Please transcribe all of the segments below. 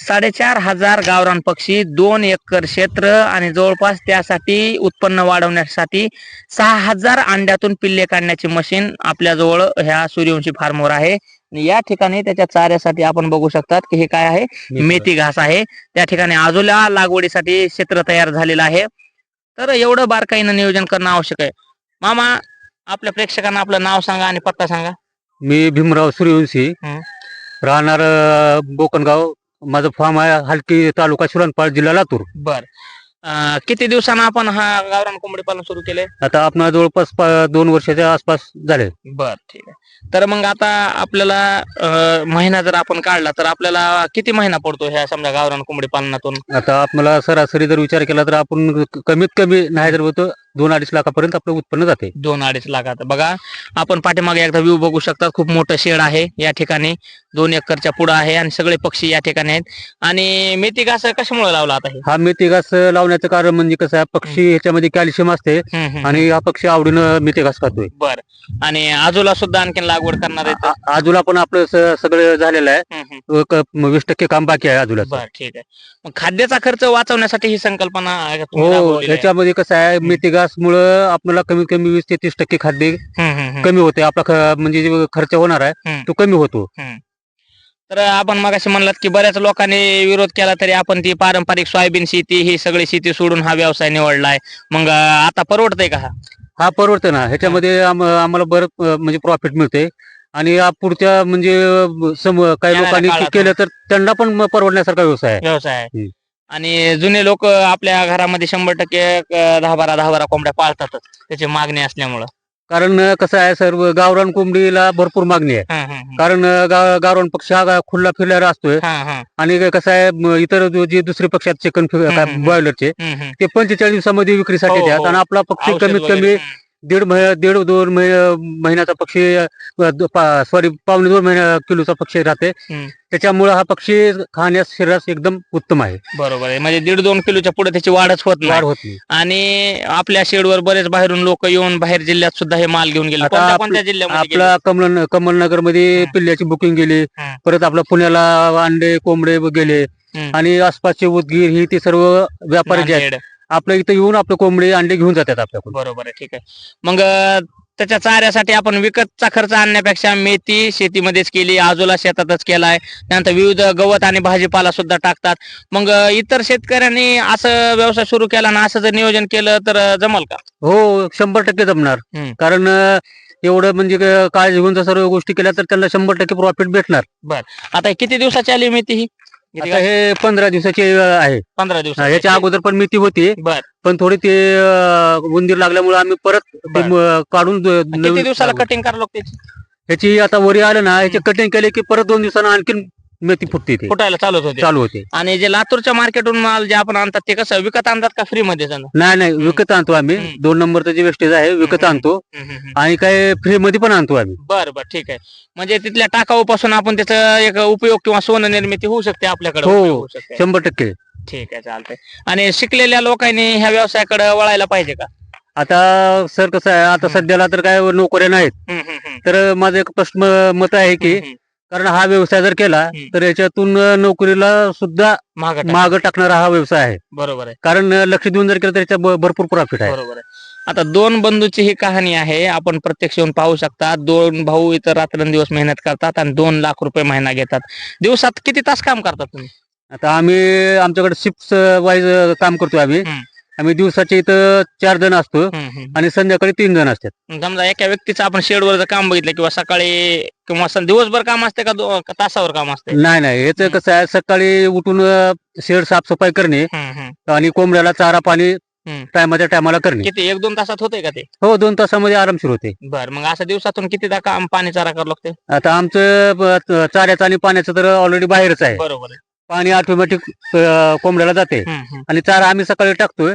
साडेचार हजार गावरान पक्षी दोन एकर क्षेत्र आणि जवळपास त्यासाठी उत्पन्न वाढवण्यासाठी सहा हजार अंड्यातून पिल्ले काढण्याची मशीन आपल्याजवळ ह्या सूर्यवंशी फार्मवर आहे. आणि या ठिकाणी त्याच्या चाऱ्यासाठी आपण बघू शकतात की हे काय आहे? मेथी घास आहे. त्या ठिकाणी आजोला लागवडीसाठी क्षेत्र तयार झालेलं आहे. तर एवढं बारकाईनं नियोजन करणं आवश्यक आहे. मामा आपल्या प्रेक्षकांना आपलं नाव सांगा आणि पत्ता सांगा. मी भीमराव सूर्यवंशी. राहणार बोकनगाव माझं फार्म आहे हलकी तालुका शिरणपाळ जिल्हा लातूर. बर. अं, किती दिवसानं आपण हा गावरान कोंबडी पालन सुरू केले आता आपण जवळपास प- दोन वर्षाच्या आसपास झाले. बर ठीक आहे. तर मग आता आपल्याला अं, महिना जर आपण काढला तर आपल्याला किती महिना पडतो ह्या समजा गावरान कोंबडी पालनातून? आता आपल्याला सरासरी जर विचार केला तर आपण क- कमीत कमी नाही जर होतं दोन अडीच लाखापर्यंत आपलं उत्पन्न जाते. दोन अडीच लाखात. बघा आपण पाठीमागे एकदा व्ह्यू बघू शकता खूप मोठं शेड आहे या ठिकाणी. दोन एकरच्या पुढं आहे आणि सगळे पक्षी या ठिकाणी आहेत. आणि मेथी घास कशामुळे लावला आता हे? हा मेथी घास लावण्याचं कारण म्हणजे कसं आहे पक्षी ह्याच्यामध्ये कॅल्शियम असते हम्म, हम्म. आणि हा पक्षी आवडीनं मेथी घास खातोय. बर. आणि आजूला सुद्धा आणखीन लागवड करणार आहेत? आ- आजूला पण आपलं स- सगळं झालेलं आहे. हम्म, हम्म. वीस टक्के काम बाकी आहे आजूला. बर ठीक आहे. मग खाद्याचा खर्च वाचवण्यासाठी ही संकल्पना तुम्ही हो राबवलेली आहे. ह्याच्यामध्ये कसं आहे मेथी घास मुळे आपल्याला कमीत कमी वीस ते तीस टक्के खाद्य. कमी होते आपला ख- म्हणजे जे खर्च होणार आहे हम्म. तो कमी होतो. तर आपण मगाशी म्हणलात की बऱ्याच लोकांनी विरोध केला तरी आपण ती पारंपरिक सोयाबीन शेती ही सगळी शेती सोडून हा व्यवसाय निवडलाय. मग अं, आता परवडतंय का हा? हा परवडते ना. ह्याच्यामध्ये आम- आम्हाला बरं अं, म्हणजे प्रॉफिट मिळते आणि या पुढच्या म्हणजे अं, सम काही येणाऱ्या लोकांनी काळात केलं तर त्यांना पण म- परवडण्यासारखा व्यवसाय आहे. व्यवसाय आहे. हम्म. आणि जुने लोक आपल्या घरामध्ये शंभर टक्के अं, दहा बारा दहा बारा कोंबड्या पाळतातच त्याची मागणी असल्यामुळं कारण अं, कसं आहे सर्व गावरान कोंबडीला भरपूर मागणी आहे हं, हं, हं. कारण अं, गा- गावरान पक्षी हा गा- खुल्ला फिरलेला असतोय हं, हं, आणि कसं आहे म- इतर जो- जे दुसरे पक्षी आहेत चिकन हम्म, हम्म. बॉयलरचे हं, हं. ते पंचेचाळीस दिवसामध्ये विक्रीसाठी हो, येतात हो. आणि आपला पक्षी औषध कमीत वगैरे, कमी हं. दीड महिना दीड दोन महिने महिन्याचा पक्षी सॉरी पावणे दोन महिन्या किलोचा पक्षी राहते हम्म. त्याच्यामुळे हा पक्षी खाण्यास शरीरास एकदम उत्तम आहे बरोबर आहे म्हणजे दीड दोन किलोच्या पुढे त्याची वाढच होत नाही वाढ होत नाही आणि आपल्या शेडवर बरेच बाहेरून लोक येऊन बाहेर जिल्ह्यात सुद्धा हे माल घेऊन गेले आता कोणत्या कोणत्या जिल्ह्यामध्ये गेले? आपला कमल कमलनगरमध्ये. पिल्ल्याची बुकिंग गेली. परत आपल्या पुण्याला अंडे कोंबडे गेले. आणि आसपासचे उदगीर ही ते सर्व व्यापारी जे आहेत नांदेड. आपल्या इथं येऊन आपले कोंबडे अंडे घेऊन जातात आपल्याकडून. बरोबर आहे ठीक आहे. मग अं, त्याच्या चाऱ्यासाठी आपण विकतचा खर्च आणण्यापेक्षा मेथी शेतीमध्येच केली आजोला शेतातच केलाय त्यानंतर विविध गवत आणि भाजीपाला सुद्धा टाकतात. मग अं, इतर शेतकऱ्यांनी असं व्यवसाय सुरू केला ना असं जर नियोजन केलं तर अं, जमल का? हो शंभर टक्के जमणार. कारण अं, एवढं म्हणजे क- काळजी घेऊन जर सर्व गोष्टी केल्या तर त्यांना शंभर टक्के प्रॉफिट भेटणार. आता हे किती दिवसाची आली मेथी ही? आता? हे पंधरा दिवसाचे आहे पंधरा दिवस याच्या अगोदर पण मिती होती बर पण थोडी ते उंदीर लागल्यामुळे आम्ही परत काढून किती दिवसाला. कटिंग करावं लागते याची? ह्याची आता वरी आलं ना ह्याची कटिंग केले की परत दोन दिवसांना आणखीन मेथी फुटते ते फुटायला चालत होते चालू होते आणि जे लातूरच्या मार्केटून माल जे आपण आणतात ते कसं विकत आणतात का फ्री मध्ये जाणं नाही नाही विकत आणतो आम्ही हम्म. दोन नंबरचं जे वेस्टेज आहे विकत हम्म. आणतो आणि काय फ्री मध्ये पण आणतो आम्ही बर बर ठीक आहे म्हणजे तिथल्या टाकाऊ पासून आपण त्याचा एक उपयोग किंवा सोनं निर्मिती होऊ शकते आपल्याकडे हो. उपयोग होऊ शकते. शंभर टक्के ठीक आहे चालतंय आणि शिकलेल्या लोकांनी ह्या व्यवसायाकडे वळायला पाहिजे का आता सर कसं आहे आता हम्म. सध्याला तर काय नोकऱ्या नाहीत हम्म, हम्म, हम्म. तर माझं एक प्रश्न मत आहे की हम्म. कारण हा व्यवसाय जर केला. तर याच्यातून नोकरीला सुद्धा. माग टाकणारा. हा व्यवसाय आहे. बरोबर आहे. कारण लक्ष देऊन जर केलं तर याच्या भरपूर प्रॉफिट आहे. बरोबर आहे. आता दोन बंधूची ही कहाणी आहे आपण प्रत्यक्ष येऊन पाहू शकता. दोन भाऊ इतर रात्रंदिवस मेहनत करतात आणि दोन लाख रुपये महिना घेतात. दिवसात किती तास काम करतात तुम्ही? आता आम्ही आमच्याकडे शिफ्ट वाईज काम करतोय आम्ही. आम्ही दिवसाचे इथं चार जण असतो. आणि संध्याकाळी तीन जण असतात. समजा एका व्यक्तीचं आपण शेडवर जर काम बघितलं किंवा सकाळी किंवा सं- दिवसभर काम असते का दो- का तासावर काम असते? नाही नाही. याचं. कसं आहे सकाळी उठून शेड साफसफाई करणे हम्म, हम्म, आणि कोंबड्याला चारा पाणी हम्म. टायमाच्या टायमाला करणे. किती? एक दोन तासात होते का ते? हो दोन तासामध्ये आरामशीर होते. बर. मग असं दिवसातून कितीदा काम पाणी चारा करावं लागते आता आमचं ब- चाऱ्याचं आणि पाण्याचं तर ऑलरेडी बाहेरच आहे. बरोबर आहे. पाणी ऑटोमॅटिक कोंबड्याला जाते. आणि चारा आम्ही सकाळी टाकतोय.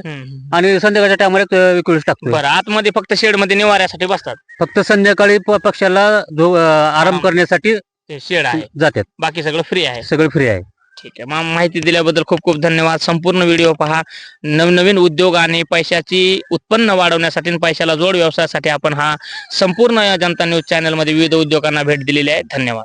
आणि संध्याकाळच्या टायमाला विक्रीस टाकतोय. बरं आतमध्ये फक्त शेडमध्ये निवाऱ्यासाठी बसतात? फक्त संध्याकाळी प- पक्ष्याला अं, आराम. करण्यासाठी ते शेड आहे. जातात. बाकी सगळं फ्री आहे. सगळं फ्री आहे. ठीक आहे. मा- माहिती दिल्याबद्दल खूप खूप धन्यवाद. संपूर्ण व्हिडिओ पहा. नवनवीन उद्योग आणि पैशाची उत्पन्न वाढवण्यासाठी आणि पैशाला जोड व्यवसायासाठी आपण हा संपूर्ण जनता न्यूज चॅनलमध्ये विविध उद्योगांना भेट दिलेली आहे. धन्यवाद.